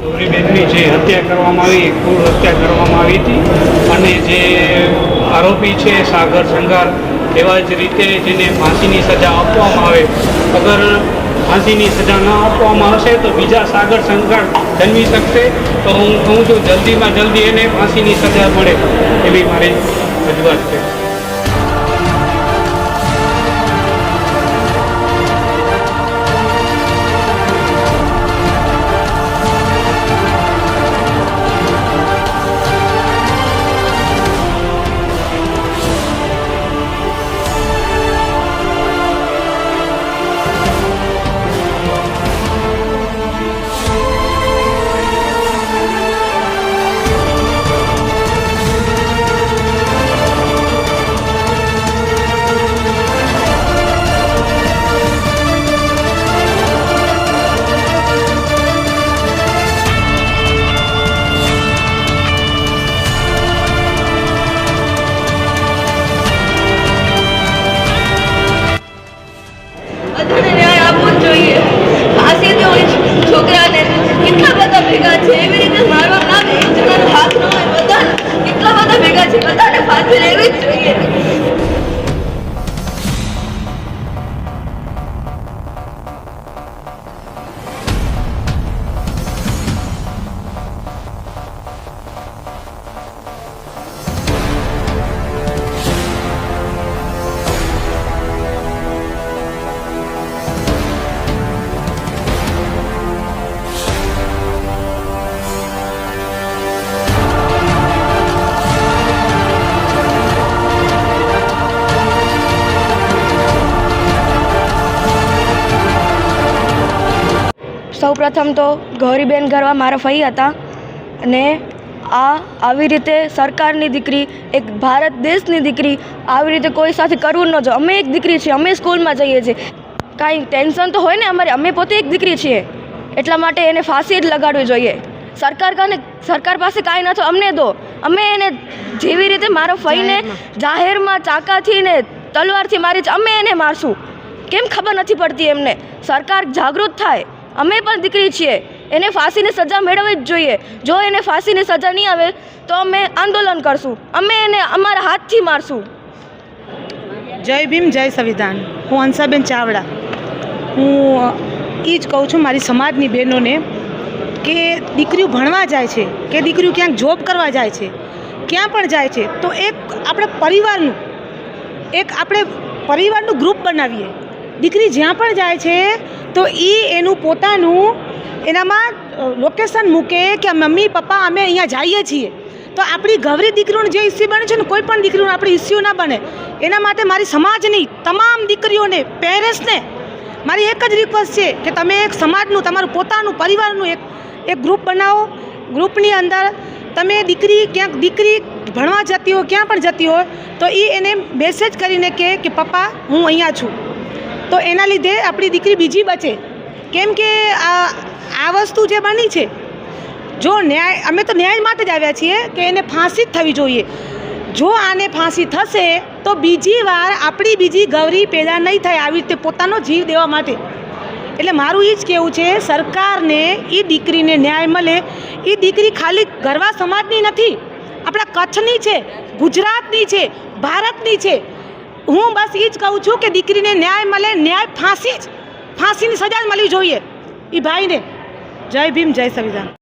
હત્યા કરવામાં આવી ક્રૂર હત્યા કરવામાં આવી હતી. અને જે આરોપી છે સાગર સંઘાર એવા જ રીતે જેને ફાંસીની સજા આપવામાં આવે. અગર ફાંસીની સજા ન આપવામાં આવશે, તો બીજા સાગર સંઘાર જન્મી શકશે. તો હું કહું છું, જલ્દીમાં જલ્દી એને ફાંસીની સજા મળે. એવી મારી રજૂઆત છે. સૌપ્રથમ તો ગૌરીબેન ગરવા મારા ફઈ હતા અને આ આવી રીતે સરકારની દીકરી એક ભારત દેશની દીકરી આવી રીતે કોઈ સાથે કરવું ન જો અમે એક દીકરી છીએ અમે સ્કૂલમાં જઈએ છીએ. કાંઈ ટેન્શન તો હોય ને અમારે અમે પોતે એક દીકરી છીએ. એટલા માટે એને ફાંસી જ લગાડવી જોઈએ. સરકાર કાને સરકાર પાસે કાંઈ ન તો અમને દો. અમે એને જેવી રીતે મારો ફઈને જાહેરમાં. ચાકાથી ને તલવારથી મારી અમે એને મારશું. કેમ ખબર નથી પડતી એમને? સરકાર જાગૃત થાય. અમે પણ દીકરી છીએ. એને ફાંસીની સજા મેળવવી જ જોઈએ. જો એને ફાંસીની સજા નહીં આવે, તો અમે આંદોલન કરશું. અમે એને અમારા હાથથી મારશું. જય ભીમ, જય સંવિધાન. હું હંસાબેન ચાવડા. હું એ જ કહું છું મારી સમાજની બહેનોને કે દીકરીઓ ભણવા જાય છે, કે દીકરીઓ ક્યાંક જોબ કરવા જાય છે, ક્યાં પણ જાય છે, તો એક આપણે પરિવારનું, એક આપણે પરિવારનું ગ્રુપ બનાવીએ. દીકરી જ્યાં પણ જાય છે, તો એ એનું પોતાનું એનામાં લોકેશન મૂકે કે મમ્મી, પપ્પા, અમે અહીંયા જઈએ છીએ. તો આપણી ગૌરી દીકરીઓનું જે ઇસ્યુ બને છે ને, કોઈ પણ દીકરીઓનું આપણી ઇસ્યુ ના બને, એના માટે મારી સમાજની તમામ દીકરીઓને પેરેન્ટ્સને મારી એક જ રિક્વેસ્ટ છે કે તમે એક સમાજનું, તમારું પોતાનું, પરિવારનું એક એક ગ્રુપ બનાવો. ગ્રુપની અંદર તમે દીકરી ક્યાંક દીકરી ભણવા જતી હોય, ક્યાં પણ જતી હોય, તો એ એને મેસેજ કરીને કહે કે પપ્પા, હું અહીંયા છું. તો એના લીધે આપણી દીકરી બીજી બચે. કેમ કે આ વસ્તુ જે બની છે, જો ન્યાય, અમે તો ન્યાય માટે જ આવ્યા છીએ કે એને ફાંસી જ થવી જોઈએ. જો આને ફાંસી થશે, તો બીજી વાર આપણી બીજી ગૌરી પેદા નહીં થાય આવી રીતે પોતાનો જીવ દેવા માટે. એટલે મારું એ જ કહેવું છે, સરકારને એ દીકરીને ન્યાય મળે. એ દીકરી ખાલી ગરવા સમાજની નથી. આપણા કચ્છની છે, ગુજરાતની છે, ભારતની છે. હું બસ એ જ કહું છું કે દીકરીને ન્યાય મળે, ન્યાય ફાંસી જ, ફાંસીની સજા જ મળવી જોઈએ. એ ભાઈને. જય ભીમ, જય સંવિધાન.